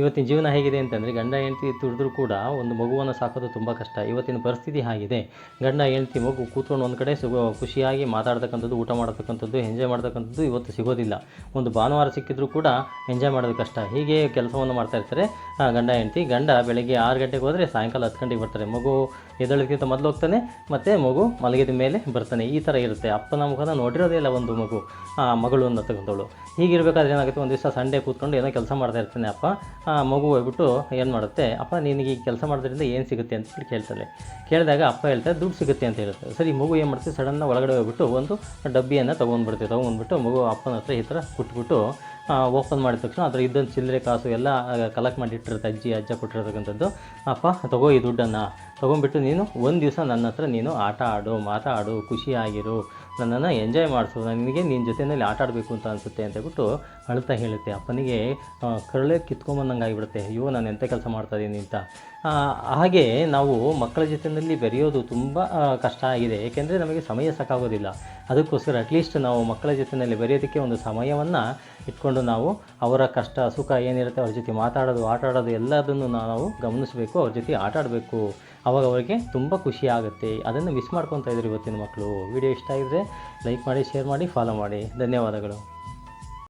ಇವತ್ತಿನ ಜೀವನ ಹೇಗಿದೆ ಅಂತಂದರೆ ಗಂಡ ಹೆಂಡತಿ ದುಡಿದ್ರೂ ಕೂಡ ಒಂದು ಮಗುವನ್ನು ಸಾಕೋದು ತುಂಬ ಕಷ್ಟ. ಇವತ್ತಿನ ಪರಿಸ್ಥಿತಿ ಹಾಗಿದೆ. ಗಂಡ ಹೆಂಡತಿ ಮಗು ಕೂತ್ಕೊಂಡು ಒಂದು ಕಡೆ ಸುಗ ಖುಷಿಯಾಗಿ ಮಾತಾಡ್ತಕ್ಕಂಥದ್ದು, ಊಟ ಮಾಡ್ತಕ್ಕಂಥದ್ದು ಎಂಜಾಯ್ ಮಾಡ್ತಕ್ಕಂಥದ್ದು ಇವತ್ತು ಸಿಗೋದಿಲ್ಲ. ಒಂದು ಭಾನುವಾರ ಸಿಕ್ಕಿದ್ರೂ ಕೂಡ ಎಂಜಾಯ್ ಮಾಡೋದು ಕಷ್ಟ. ಹೀಗೆ ಕೆಲಸವನ್ನು ಮಾಡ್ತಾ ಇರ್ತಾರೆ ಗಂಡ ಹೆಂಡತಿ. ಗಂಡ ಬೆಳಗ್ಗೆ ಆರು ಗಂಟೆಗೆ ಹೋದರೆ ಸಾಯಂಕಾಲ ಹತ್ತು ಗಂಟೆಗೆ ಬರ್ತಾರೆ. ಮಗು ಎದ್ದೇಳೋದಕ್ಕಿಂತ ಮೊದಲು ಹೋಗ್ತಾನೆ, ಮತ್ತು ಮಗು ಮಲಗಿದ ಮೇಲೆ ಬರ್ತಾನೆ. ಈ ಥರ ಇರುತ್ತೆ. ಅಪ್ಪನ ಮುಖನ ನೋಡಿರೋದೇ ಇಲ್ಲ ಒಂದು ಮಗು ಮಗಳು ಅನ್ನತಕ್ಕಂಥವಳು. ಹೀಗಿರಬೇಕಾದ್ರೆ ಏನಾಗುತ್ತೆ? ಒಂದು ದಿವಸ ಸಂಡೇ ಕೂತ್ಕೊಂಡು ಏನೋ ಕೆಲಸ ಮಾಡ್ತಾ ಇರ್ತಾನೆ ಅಪ್ಪ. ಆ, ಮಗು ಹೋಗ್ಬಿಟ್ಟು ಏನು ಮಾಡುತ್ತೆ ಅಪ್ಪ ನಿನಗೆ ಈ ಕೆಲಸ ಮಾಡೋದ್ರಿಂದ ಏನು ಸಿಗುತ್ತೆ? ಅಂತ ಹೇಳಿ ಕೇಳ್ತಾಳೆ. ಕೇಳಿದಾಗ ಅಪ್ಪ ಹೇಳ್ತಾರೆ ದುಡ್ಡು ಸಿಗುತ್ತೆ ಅಂತ ಹೇಳುತ್ತೆ. ಸರಿ ಮಗು ಏನು ಮಾಡ್ತೀವಿ ಸಡನ್ನ ಒಳಗಡೆ ಹೋಗ್ಬಿಟ್ಟು ಒಂದು ಡಬ್ಬಿಯನ್ನು ತೊಗೊಂಡ್ಬಿಡ್ತೀವಿ ತೊಗೊಂಡ್ಬಿಟ್ಟು ಮಗು ಅಪ್ಪನ ಹತ್ರ ಈ ಥರ ಕೊಟ್ಬಿಟ್ಟು ಓಪನ್ ಮಾಡಿದ ತಕ್ಷಣ ಅದರ ಇದ್ದಂಥ ಚಿಲ್ಲರೆ ಕಾಸು ಎಲ್ಲ ಕಲೆಕ್ಟ್ ಮಾಡಿಟ್ಟಿರುತ್ತೆ ಅಜ್ಜಿ ಅಜ್ಜ ಕೊಟ್ಟಿರತಕ್ಕಂಥದ್ದು ಅಪ್ಪ ತಗೋ ಈ ದುಡ್ಡನ್ನು. ತೊಗೊಂಡ್ಬಿಟ್ಟು ನೀನು ಒಂದು ದಿವಸ ನನ್ನ ಹತ್ರ ನೀನು ಆಟ ಆಡು ಮಾತಾಡು ಖುಷಿಯಾಗಿರು. ನನ್ನನ್ನು ಎಂಜಾಯ್ ಮಾಡಿಸು, ನನಗೆ ನಿನ್ನ ಜೊತೆಯಲ್ಲಿ ಆಟ ಆಡಬೇಕು ಅಂತ ಅನಿಸುತ್ತೆ ಅಂತ ಹೇಳ್ಬಿಟ್ಟು ಅಳ್ತಾ ಹೇಳುತ್ತೆ. ಅಪ್ಪನಿಗೆ ಕರಳೆ ಕಿತ್ಕೊಂಬಂದಂಗೆ ಆಗಿಬಿಡುತ್ತೆ ಅಯ್ಯೋ, ನಾನು ಎಂಥ ಕೆಲಸ ಮಾಡ್ತಾ ಇದ್ದೀನಿ ಅಂತ. ಹಾಗೆ ನಾವು ಮಕ್ಕಳ ಜೊತೆಯಲ್ಲಿ ಬೆರೆಯೋದು ತುಂಬ ಕಷ್ಟ ಆಗಿದೆ. ಏಕೆಂದರೆ ನಮಗೆ ಸಮಯ ಸಾಕಾಗೋದಿಲ್ಲ. ಅದಕ್ಕೋಸ್ಕರ ಅಟ್ಲೀಸ್ಟ್ ನಾವು ಮಕ್ಕಳ ಜೊತೆಯಲ್ಲಿ ಬೆರೆಯೋದಕ್ಕೆ ಒಂದು ಸಮಯವನ್ನು ಇಟ್ಕೊಂಡು ನಾವು ಅವರ ಕಷ್ಟ, ಸುಖ ಏನಿರುತ್ತೆ ಅವ್ರ ಜೊತೆ ಮಾತಾಡೋದು, ಆಟ ಆಡೋದು ಎಲ್ಲದನ್ನು ನಾವು ಗಮನಿಸಬೇಕು, ಅವ್ರ ಜೊತೆ ಆಟ ಆಡಬೇಕು. ಅವಾಗ ಅವರಿಗೆ ತುಂಬ ಖುಷಿ ಆಗುತ್ತೆ. ಅದನ್ನು ಮಿಸ್ ಮಾಡ್ಕೊತಾ ಇದ್ರು ಇವತ್ತಿನ ಮಕ್ಕಳು. ವಿಡಿಯೋ ಇಷ್ಟ ಆಗಿದ್ರೆ ಲೈಕ್ ಮಾಡಿ ಶೇರ್ ಮಾಡಿ ಫಾಲೋ ಮಾಡಿ. ಧನ್ಯವಾದಗಳು.